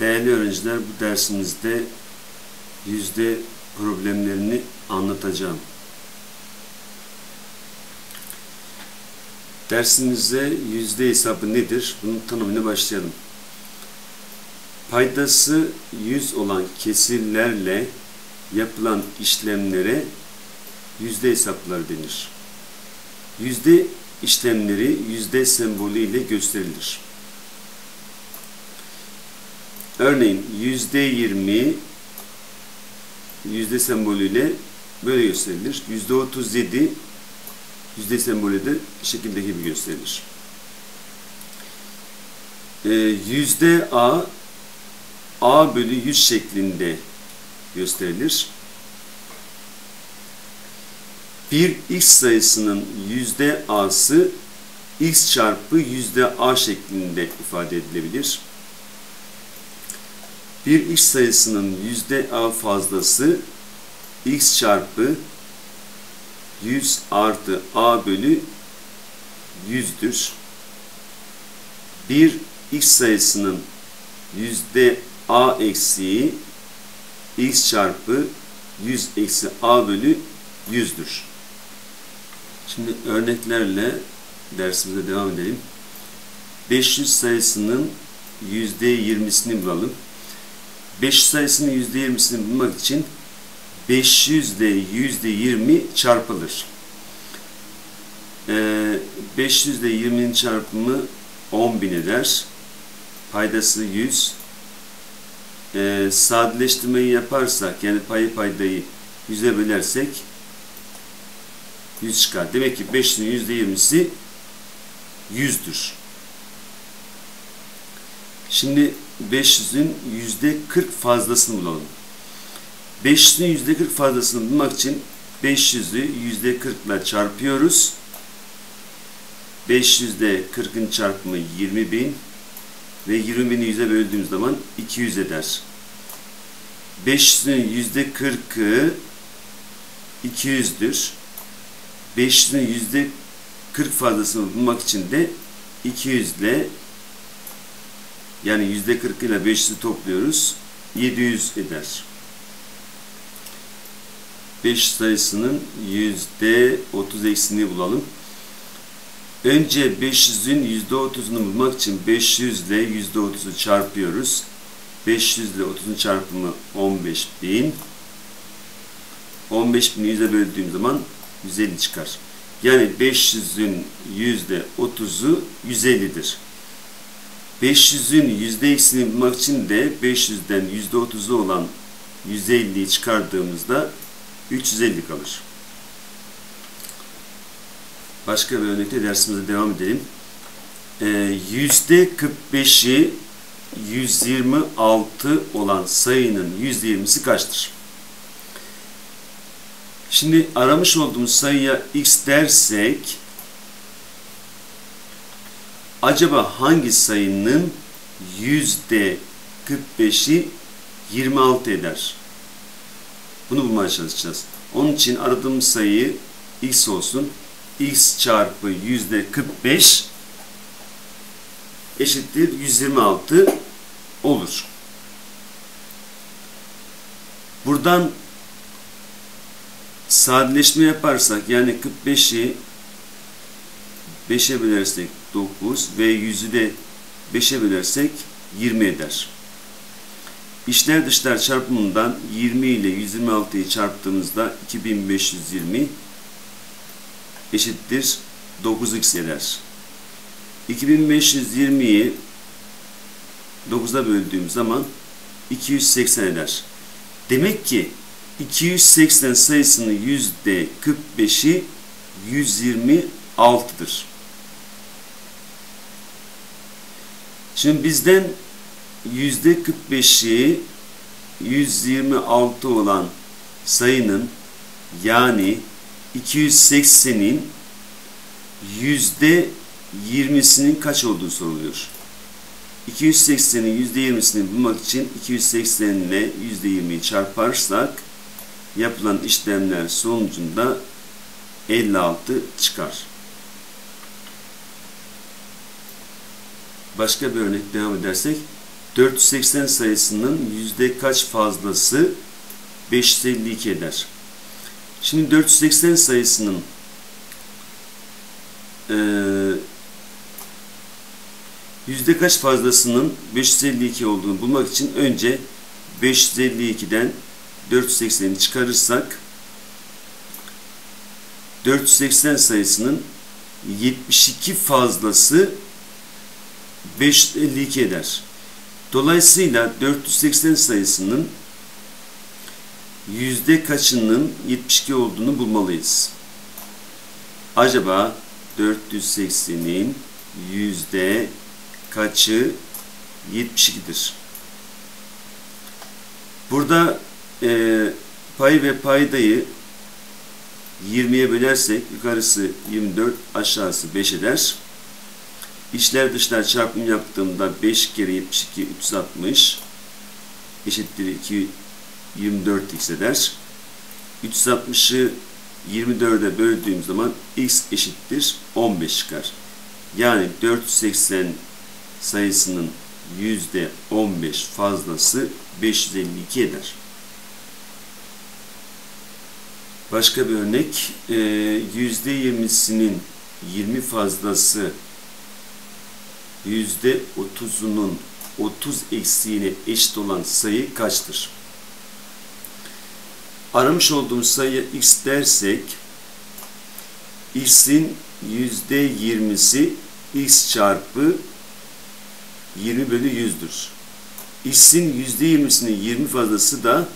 Değerli öğrenciler bu dersimizde yüzde problemlerini anlatacağım. Dersimize yüzde hesabı nedir? Bunun tanımına başlayalım. Paydası 100 olan kesirlerle yapılan işlemlere yüzde hesapları denir. Yüzde işlemleri yüzde sembolü ile gösterilir. Örneğin yüzde yirmi yüzde sembolüyle böyle gösterilir. Yüzde otuz yedi yüzde sembolü de şekildeki gibi gösterilir. Ee, yüzde A A bölü 100 şeklinde gösterilir. Bir x sayısının yüzde a'sı x çarpı yüzde a şeklinde ifade edilebilir. Bir x sayısının yüzde a fazlası x çarpı 100 artı a bölü 100'dür. Bir x sayısının yüzde a eksiği x çarpı 100 eksi a bölü 100'dür. Şimdi örneklerle dersimize devam edelim. 500 sayısının %20'sini bulalım. 500 sayısının %20'sini bulmak için 500 ile %20 çarpılır. Ee, 500 ile 20'nin çarpımı 10.000 eder. Paydası 100. Ee, sadeleştirmeyi yaparsak yani payı paydayı 100'e bölersek 100 çıkar. Demek ki 5'in %20'si 100'dür. Şimdi 500'ün %40 fazlasını bulalım. 500'ün %40 fazlasını bulmak için 500'ü %40 ile çarpıyoruz. 500'de 40'ın çarpımı 20.000 ve 20.000'i 100'e böldüğümüz zaman 200 eder. 500'ün %40'ı 200'dür. 500'ün yüzde 40 fazlasını bulmak için de 200 ile yani yüzde 40 ile 500'ü topluyoruz. 700 eder. 5 sayısının yüzde 30 eksiğini bulalım. Önce 500'ün yüzde 30'unu bulmak için 500 ile yüzde 30'u çarpıyoruz. 500 ile 30'un çarpımı 15.000. 15.000'i 100'e böldüğüm zaman 150 çıkar. Yani 500'ün yüzde 30'u 150'dir. 500'ün yüzde x'ini bulmak için de 500'den yüzde 30'u olan 150'yi çıkardığımızda 350 kalır. Başka bir örnekte dersimize devam edelim. Yüzde 45'i 126 olan sayının yüzde 20'si kaçtır? Şimdi aramış olduğumuz sayıya x dersek acaba hangi sayının yüzde 45'i 26 eder? Bunu bulmaya çalışacağız. Onun için aradığımız sayı x olsun. x çarpı yüzde 45 eşittir 126 olur. Buradan sadeleşme yaparsak yani 45'i 5'e bölersek 9 ve 100'ü de 5'e bölersek 20 eder. İşler dışlar çarpımından 20 ile 126'yı çarptığımızda 2520 eşittir 9x eder. 2520'yi 9'a böldüğüm zaman 280 eder. Demek ki 280 sayısının yüzde 45'i 126'dır. Şimdi bizden yüzde 45'i 126 olan sayının yani 280'in yüzde 20'sinin kaç olduğu soruluyor. 280'in yüzde 20'sini bulmak için 280 ile yüzde 20'yi çarparsak yapılan işlemler sonucunda 56 çıkar. Başka bir örnek devam edersek 480 sayısının yüzde kaç fazlası 552 eder? Şimdi 480 sayısının e, yüzde kaç fazlasının 552 olduğunu bulmak için önce 552'den 480'i çıkarırsak 480 sayısının 72 fazlası 552 eder. Dolayısıyla 480 sayısının yüzde kaçının 72 olduğunu bulmalıyız. Acaba 480'in yüzde kaçı 72'dir? Burada e, pay ve paydayı 20'ye bölersek yukarısı 24 aşağısı 5 eder. İçler dışlar çarpım yaptığımda 5 kere 72 360 eşittir 2 24x eder. 360'ı 24'e böldüğüm zaman x eşittir 15 çıkar. Yani 480 sayısının %15 fazlası 552 eder. Başka bir örnek, %20'sinin 20 fazlası %30'unun 30 eksiğine eşit olan sayı kaçtır? Aramış olduğumuz sayı x dersek, x'in %20'si x çarpı 20 bölü 100'dür. x'in %20'sinin 20 fazlası da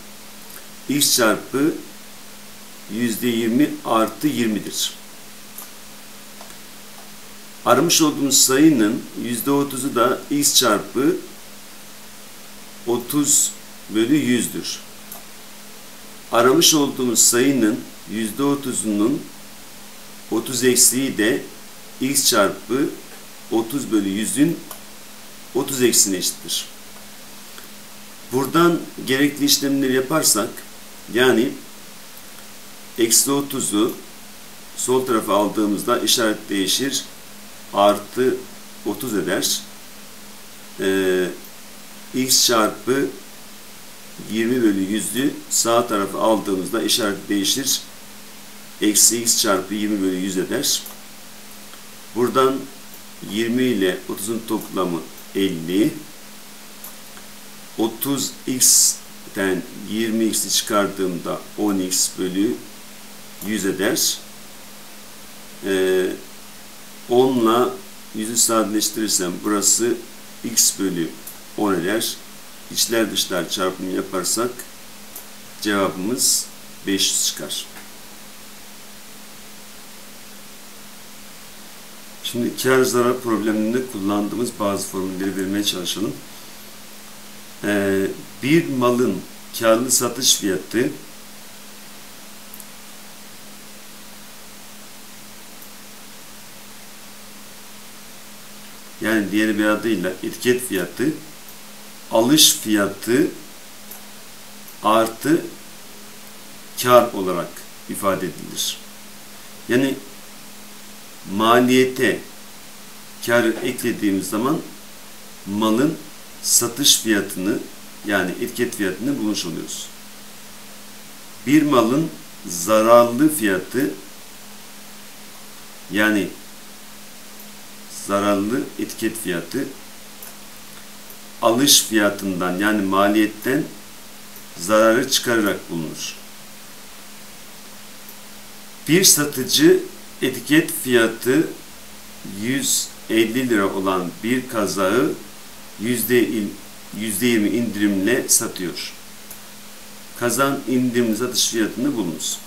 x çarpı %20 artı 20'dir. Aramış olduğumuz sayının %30'u da x çarpı 30 bölü 100'dür. Aramış olduğumuz sayının %30'unun 30 eksiği de x çarpı 30 bölü 100'ün 30 eksiğine eşittir. Buradan gerekli işlemleri yaparsak yani eksi 30'u sol tarafa aldığımızda işaret değişir. Artı 30 eder. Ee, x çarpı 20 bölü 100'ü sağ tarafa aldığımızda işaret değişir. Eksi x çarpı 20 bölü 100 eder. Buradan 20 ile 30'un toplamı 50. 30x'ten 20x'i çıkardığımda 10x bölü 100 eder. Ee, 10 ile 100'ü sadeleştirirsem burası x bölü 10 eder. İçler dışlar çarpımı yaparsak cevabımız 500 çıkar. Şimdi kar zarar probleminde kullandığımız bazı formülleri vermeye çalışalım. Ee, bir malın karlı satış fiyatı yani diğer bir adıyla etiket fiyatı alış fiyatı artı kar olarak ifade edilir. Yani maliyete kar eklediğimiz zaman malın satış fiyatını yani etiket fiyatını bulmuş oluyoruz. Bir malın zararlı fiyatı yani zararlı etiket fiyatı alış fiyatından yani maliyetten zararı çıkararak bulunur. Bir satıcı etiket fiyatı 150 lira olan bir kazağı %20 indirimle satıyor. Kazan indirim satış fiyatını bulunuz.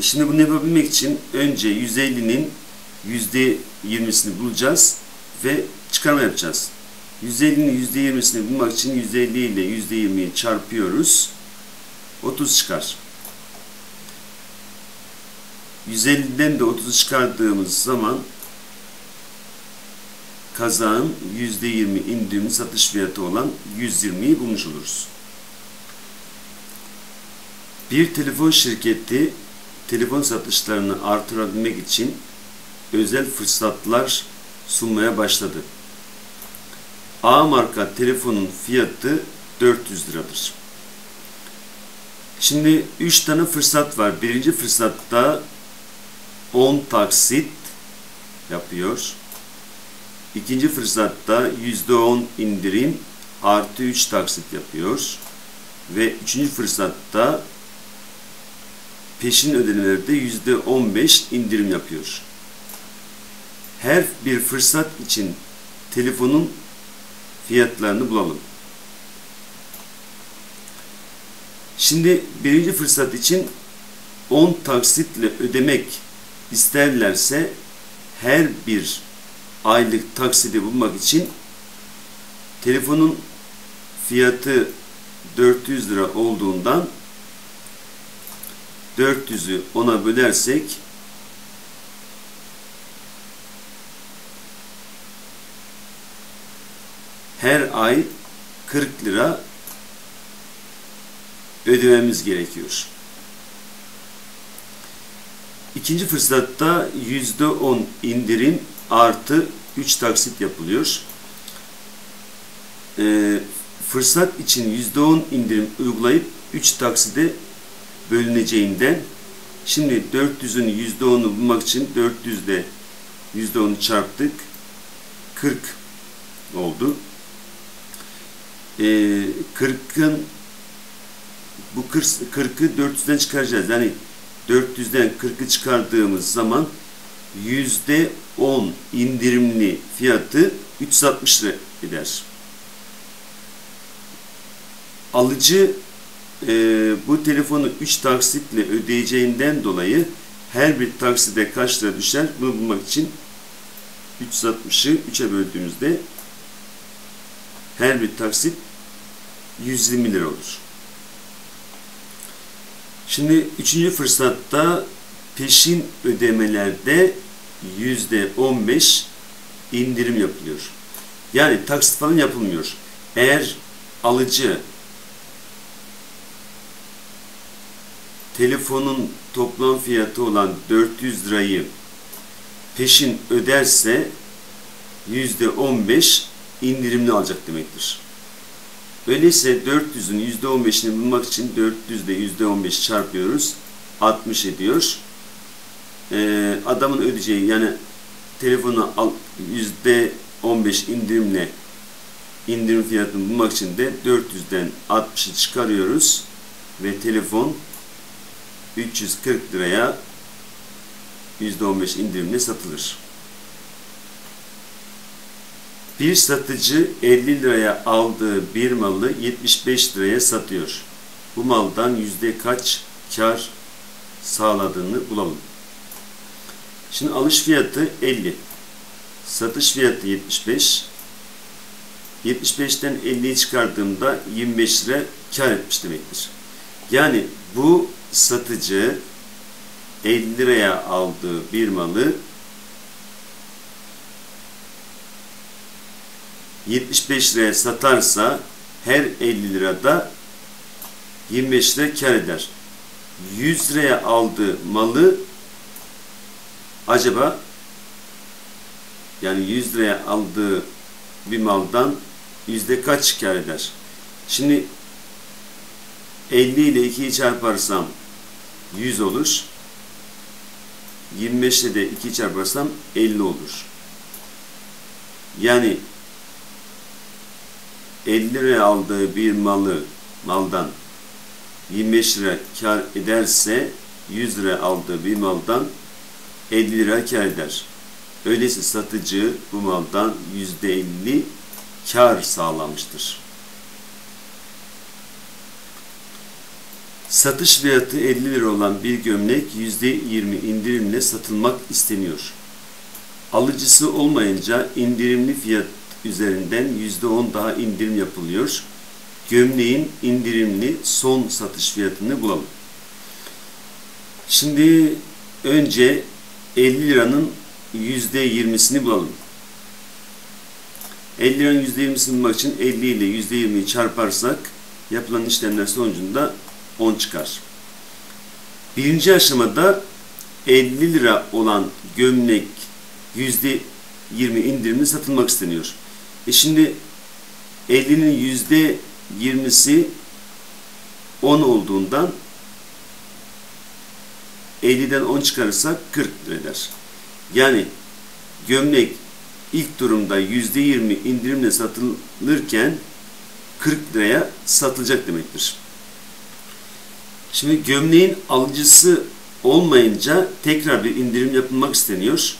Şimdi bunu yapabilmek için önce 150'nin %20'sini bulacağız ve çıkarma yapacağız. 150'nin %20'sini bulmak için 150 ile %20'yi çarpıyoruz. 30 çıkar. 150'den de 30'u çıkardığımız zaman kazağın %20 indirimli satış fiyatı olan 120'yi bulmuş oluruz. Bir telefon şirketi telefon satışlarını artırabilmek için özel fırsatlar sunmaya başladı. A marka telefonun fiyatı 400 liradır. Şimdi 3 tane fırsat var. Birinci fırsatta 10 taksit yapıyor. İkinci fırsatta %10 indirim artı 3 taksit yapıyor. Ve üçüncü fırsatta peşin ödemelerde %15 indirim yapıyor. Her bir fırsat için telefonun fiyatlarını bulalım. Şimdi birinci fırsat için 10 taksitle ödemek isterlerse her bir aylık taksidi bulmak için telefonun fiyatı 400 lira olduğundan 400'ü ona bölersek her ay 40 lira ödememiz gerekiyor. İkinci fırsatta %10 indirim artı 3 taksit yapılıyor. Ee, fırsat için %10 indirim uygulayıp 3 takside bölüneceğinden şimdi 400'ün %10'u bulmak için 400'de %10'u çarptık 40 oldu. Ee, 40'ın bu 40'ı 400'den çıkaracağız. Yani 400'den 40'ı çıkardığımız zaman %10 indirimli fiyatı 360 lira eder. Alıcı e, bu telefonu 3 taksitle ödeyeceğinden dolayı her bir takside kaç lira düşer bunu bulmak için 360'ı 3'e böldüğümüzde her bir taksit 120 lira olur. Şimdi üçüncü fırsatta peşin ödemelerde yüzde on beş indirim yapılıyor. Yani taksit falan yapılmıyor. Eğer alıcı telefonun toplam fiyatı olan 400 lirayı peşin öderse yüzde on beş indirimli alacak demektir. Öyleyse 400'ün %15'ini bulmak için 400 ile %15 çarpıyoruz. 60 ediyor. Ee, adamın ödeyeceği yani telefonu al, %15 indirimle indirim fiyatını bulmak için de 400'den 60'ı çıkarıyoruz ve telefon 340 liraya %15 indirimle satılır. Bir satıcı 50 liraya aldığı bir malı 75 liraya satıyor. Bu maldan yüzde kaç kar sağladığını bulalım. Şimdi alış fiyatı 50. Satış fiyatı 75. 75'ten 50'yi çıkardığımda 25 lira kar etmiş demektir. Yani bu satıcı 50 liraya aldığı bir malı 75 liraya satarsa her 50 lirada 25 lira kar eder. 100 liraya aldığı malı acaba yani 100 liraya aldığı bir maldan yüzde kaç kar eder? Şimdi 50 ile 2'yi çarparsam 100 olur. 25 ile de 2'yi çarparsam 50 olur. Yani 50 liraya aldığı bir malı maldan 25 lira kar ederse 100 lira aldığı bir maldan 50 lira kar eder. Öyleyse satıcı bu maldan %50 kar sağlamıştır. Satış fiyatı 50 lira olan bir gömlek %20 indirimle satılmak isteniyor. Alıcısı olmayınca indirimli fiyat üzerinden %10 daha indirim yapılıyor. Gömleğin indirimli son satış fiyatını bulalım. Şimdi önce 50 liranın %20'sini bulalım. 50 liranın %20'sini bulmak için 50 ile %20'yi çarparsak yapılan işlemler sonucunda 10 çıkar. Birinci aşamada 50 lira olan gömlek %20 indirimli satılmak isteniyor. E şimdi 50'nin yüzde 20'si 10 olduğundan 50'den 10 çıkarırsak 40 lira eder. Yani gömlek ilk durumda yüzde 20 indirimle satılırken 40 liraya satılacak demektir. Şimdi gömleğin alıcısı olmayınca tekrar bir indirim yapılmak isteniyor.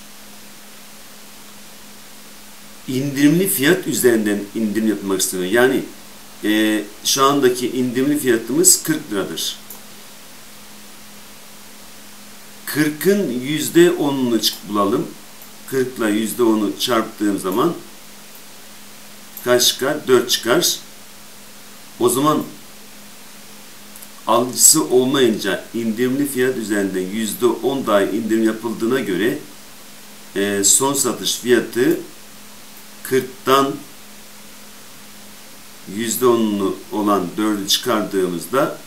İndirimli fiyat üzerinden indirim yapılmak isteniyor. Yani e, şu andaki indirimli fiyatımız 40 liradır. 40'ın %10'unu bulalım. 40 ile %10'u çarptığım zaman kaç çıkar? 4 çıkar. O zaman alıcısı olmayınca indirimli fiyat üzerinde %10 dahi indirim yapıldığına göre e, son satış fiyatı 40'tan %10'unu olan 4'ü çıkardığımızda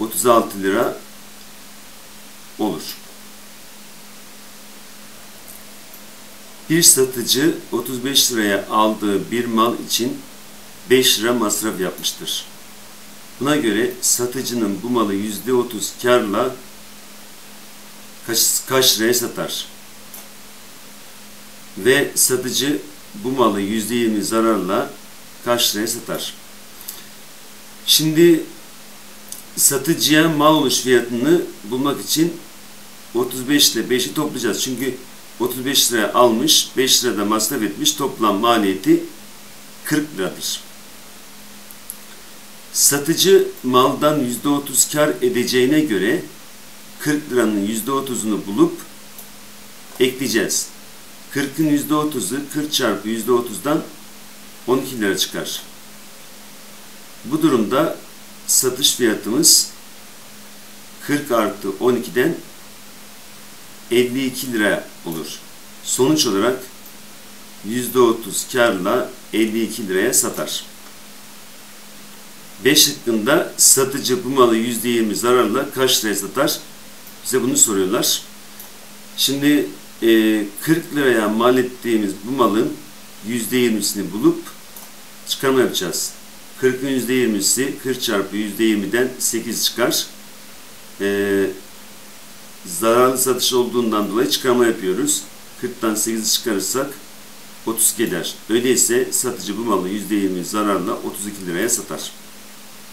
36 lira olur. Bir satıcı 35 liraya aldığı bir mal için 5 lira masraf yapmıştır. Buna göre satıcının bu malı %30 karla kaç, kaç liraya satar? Ve satıcı bu malı %20 zararla kaç liraya satar? Şimdi satıcıya mal oluş fiyatını bulmak için 35 ile 5'i toplayacağız. Çünkü 35 liraya almış, 5 lirada masraf etmiş. Toplam maliyeti 40 liradır. Satıcı maldan %30 kar edeceğine göre 40 liranın %30'unu bulup ekleyeceğiz. 40'ın %30'u 40 çarpı %30'dan 12 lira çıkar. Bu durumda satış fiyatımız 40 artı 12'den 52 lira olur. Sonuç olarak %30 karla 52 liraya satar. 5 şıkkında satıcı bu malı %20 zararla kaç liraya satar? Bize bunu soruyorlar. Şimdi e, 40 liraya mal ettiğimiz bu malın %20'sini bulup çıkarma yapacağız. 40'ın %20'si 40 çarpı %20'den 8 çıkar. E, zararlı satış olduğundan dolayı çıkarma yapıyoruz. 40'tan 8'i çıkarırsak 32 eder. Öyleyse satıcı bu malı %20 zararla 32 liraya satar.